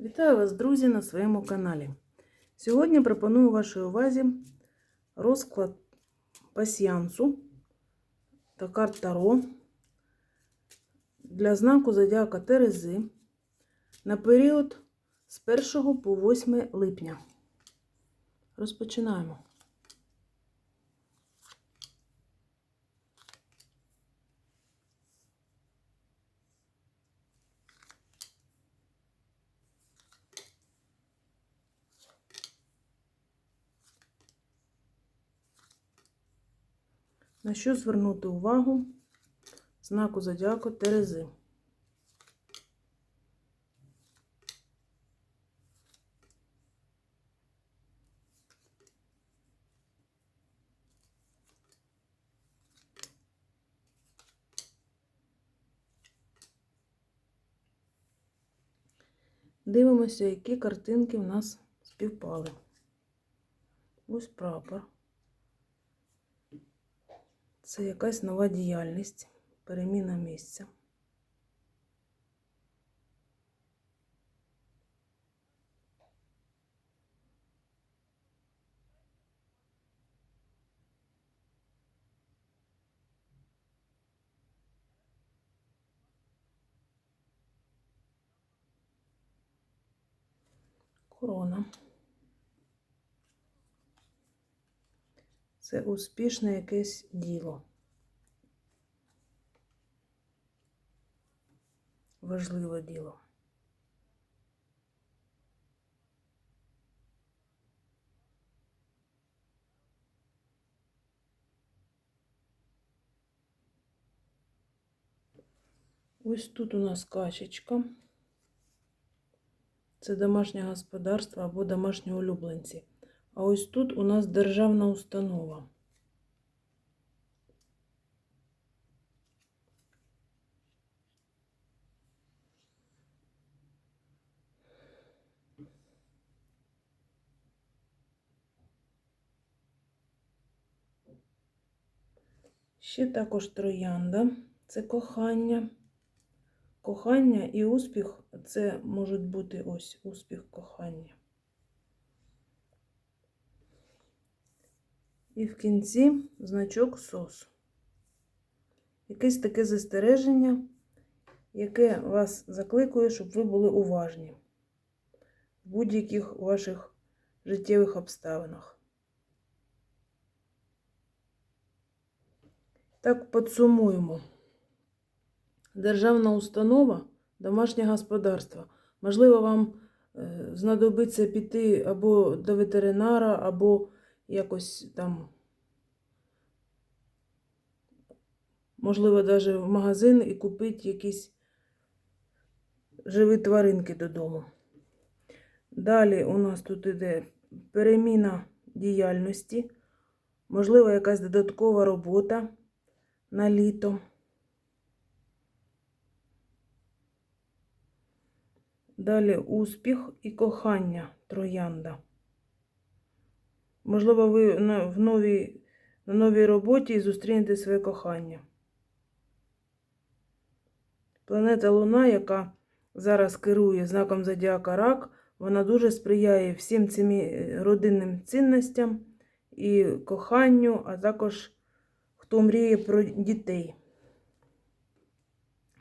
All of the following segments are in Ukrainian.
Вітаю вас, друзі, на своєму каналі. Сьогодні пропоную вашій увазі розклад пасіянсу та карт Таро для знаку Зодіака Терези на період з 1 по 8 липня. Розпочинаємо. На що звернути увагу знаку Зодіаку Терези? Дивимося, які картинки в нас співпали. Ось прапор. Це якась нова діяльність, переміна місця. Корона. Це успішне якесь діло. Важливе діло. Ось тут у нас качечка. Це домашнє господарство або домашні улюбленці. А ось тут у нас державна установа. Ще також троянда це кохання. Кохання і успіх це можуть бути ось успіх кохання. І в кінці значок СОС. Якесь таке застереження, яке вас закликує, щоб ви були уважні в будь-яких ваших життєвих обставинах. Так, підсумуємо. Державна установа, домашнє господарство. Можливо, вам е, знадобиться піти або до ветеринара, або якось там, можливо, навіть в магазин і купити якісь живі тваринки додому. Далі у нас тут іде переміна діяльності, можливо, якась додаткова робота на літо. Далі успіх і кохання троянда. Можливо, ви в новій, на новій роботі зустрінете своє кохання. Планета Луна, яка зараз керує знаком Зодіака Рак, вона дуже сприяє всім цим родинним цінностям і коханню, а також хто мріє про дітей.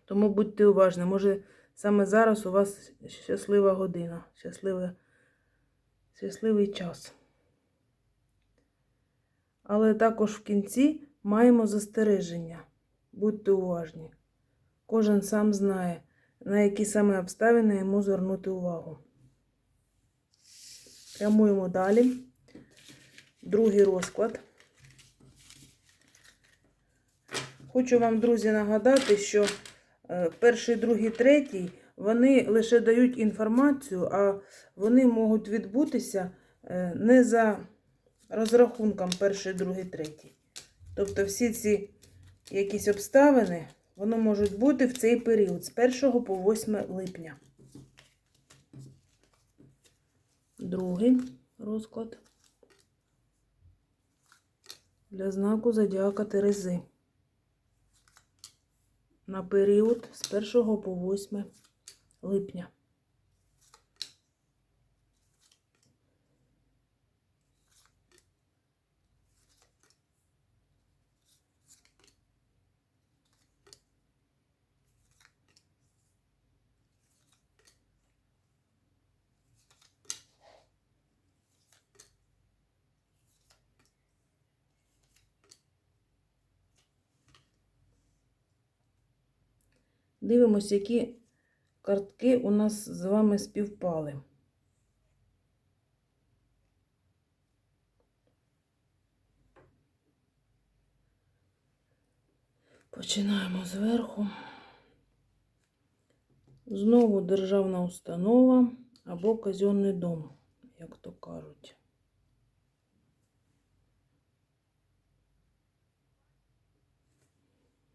Тому будьте уважні, може саме зараз у вас щаслива година, щасливий, щасливий час. Але також в кінці маємо застереження. Будьте уважні. Кожен сам знає, на які саме обставини йому звернути увагу. Прямуємо далі. Другий розклад. Хочу вам, друзі, нагадати, що е, перший, другий, третій, вони лише дають інформацію, а вони можуть відбутися е, не за розрахунком перший, другий, третій. Тобто всі ці якісь обставини, вони можуть бути в цей період з 1 по 8 липня. Другий розклад для знаку Зодіака Терези на період з 1 по 8 липня. Дивимось, які картки у нас з вами співпали. Починаємо зверху. Знову державна установа або казенний дом, як то кажуть.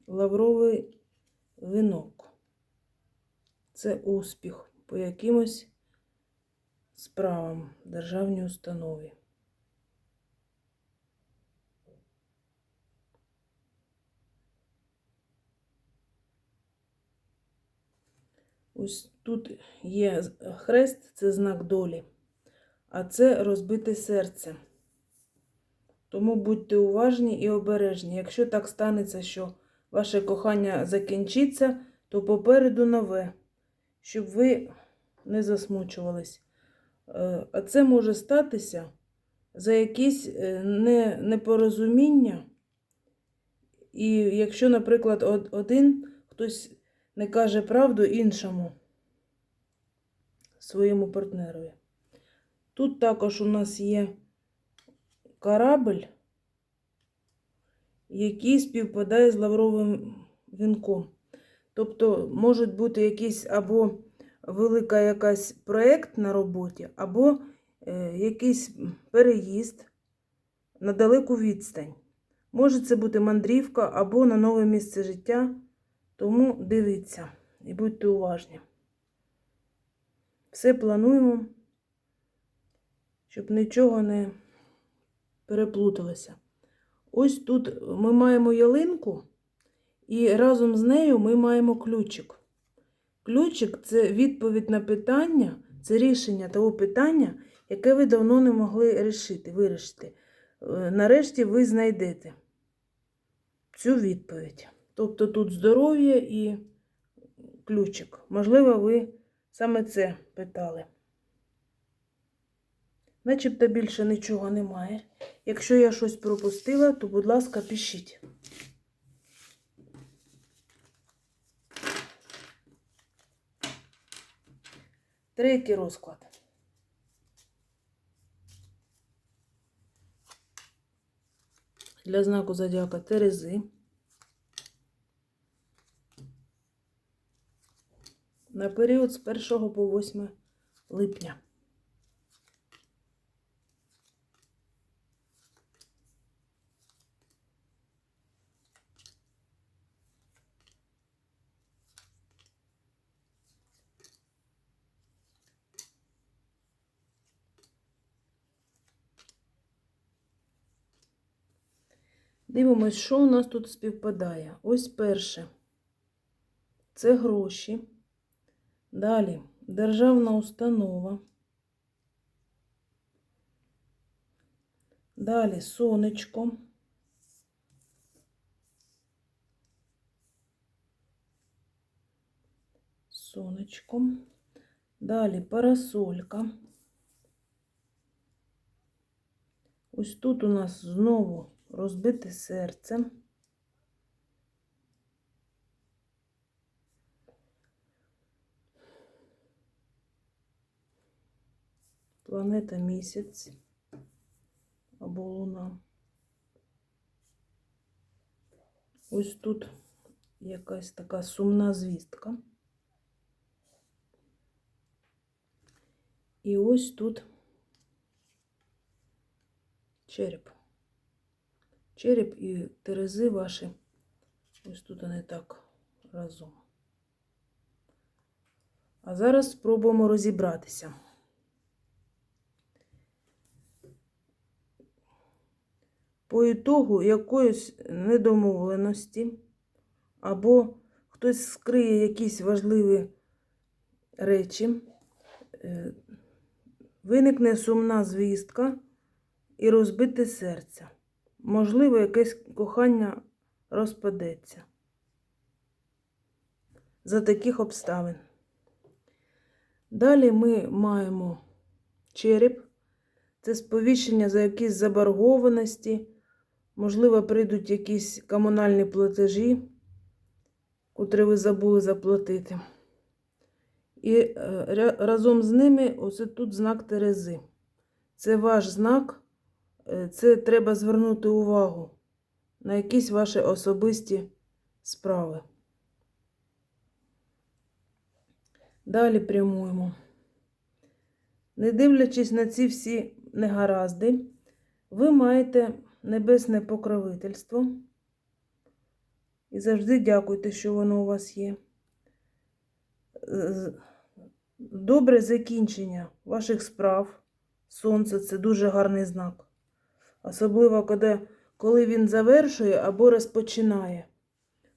Лавровий вінок. Це успіх по якимось справам державній установі. Ось тут є хрест, це знак долі, а це розбите серце. Тому будьте уважні і обережні. Якщо так станеться, що ваше кохання закінчиться, то попереду нове, щоб ви не засмучувались. Е, А це може статися за якісь е, непорозуміння. І якщо, наприклад, один хтось не каже правду іншому своєму партнерові. Тут також у нас є корабль, який співпадає з лавровим вінком. Тобто можуть бути якісь або велика якась проєкт на роботі, або е, якийсь переїзд на далеку відстань. Може це бути мандрівка або на нове місце життя. Тому дивіться і будьте уважні. Все плануємо, щоб нічого не переплуталося. Ось тут ми маємо ялинку, і разом з нею ми маємо ключик. Ключик це відповідь на питання, це рішення того питання, яке ви давно не могли рішити, вирішити. Е, Нарешті ви знайдете цю відповідь. Тобто тут здоров'я і ключик. Можливо, ви саме це питали. Начебто більше нічого немає. Якщо я щось пропустила, то, будь ласка, пишіть. Третій розклад. Для знаку зодіака Терези. на період з 1 по 8 липня. Дивимось, що у нас тут співпадає. Ось перше. Це гроші. Далі державна установа. Далі сонечко. Сонечко. Далі парасолька. Ось тут у нас знову розбите серце. планета місяць або луна. Ось тут якась така сумна звістка. І ось тут череп. Череп і терези ваші. Ось тут вони так разом. А зараз спробуємо розібратися. по ітогу якоїсь недомовленості, або хтось скриє якісь важливі речі, е, виникне сумна звістка і розбите серце. Можливо, якесь кохання розпадеться за таких обставин. Далі ми маємо череп, це сповіщення за якісь заборгованості. Можливо, прийдуть якісь комунальні платежі котрі ви забули заплатити. І е, разом з ними ось тут знак Терези. Це ваш знак, це треба звернути увагу на якісь ваші особисті справи. Далі прямуємо. Не дивлячись на ці всі негаразди, ви маєте небесне покровительство. І завжди дякуйте, що воно у вас є. Добре закінчення ваших справ. Сонце це дуже гарний знак. Особливо, коли, він завершує або розпочинає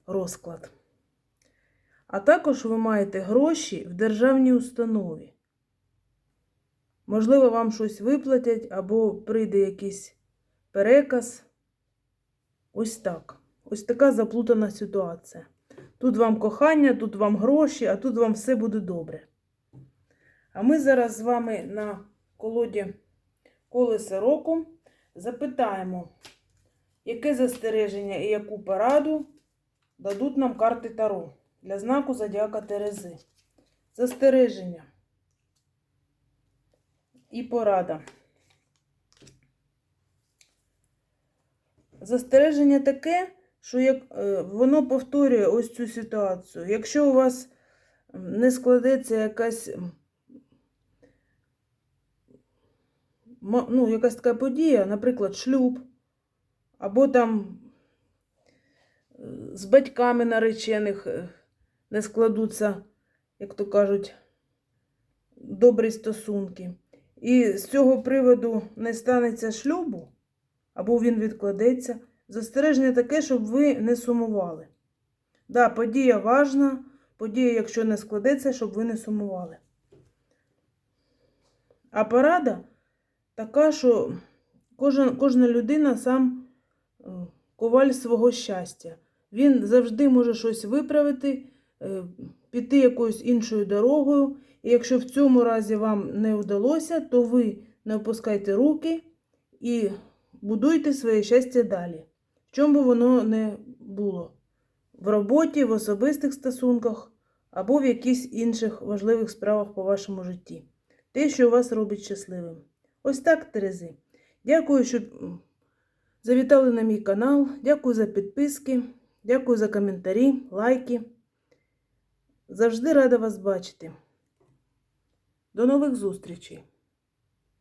розклад. А також ви маєте гроші в державній установі. Можливо, вам щось виплатять або прийде якийсь переказ. Ось так. Ось така заплутана ситуація. Тут вам кохання, тут вам гроші, а тут вам все буде добре. А ми зараз з вами на колоді колеса року запитаємо, яке застереження і яку пораду дадуть нам карти Таро для знаку Зодіака Терези. Застереження і порада. Застереження таке, що як, е, воно повторює ось цю ситуацію. Якщо у вас не складеться якась, ну, якась така подія, наприклад, шлюб, або там е, з батьками наречених е, не складуться, як то кажуть, добрі стосунки. І з цього приводу не станеться шлюбу, або він відкладеться. Застереження таке, щоб ви не сумували. Да, подія важна, подія, якщо не складеться, щоб ви не сумували. А порада така, що кожен, кожна людина сам е, коваль свого щастя. Він завжди може щось виправити, е, піти якоюсь іншою дорогою. І якщо в цьому разі вам не вдалося, то ви не опускайте руки і будуйте своє щастя далі. В чому би воно не було. В роботі, в особистих стосунках або в якихось інших важливих справах по вашому житті. Те, що вас робить щасливим. Ось так, Терези. Дякую, що завітали на мій канал. Дякую за підписки, дякую за коментарі, лайки. Завжди рада вас бачити. До нових зустрічей!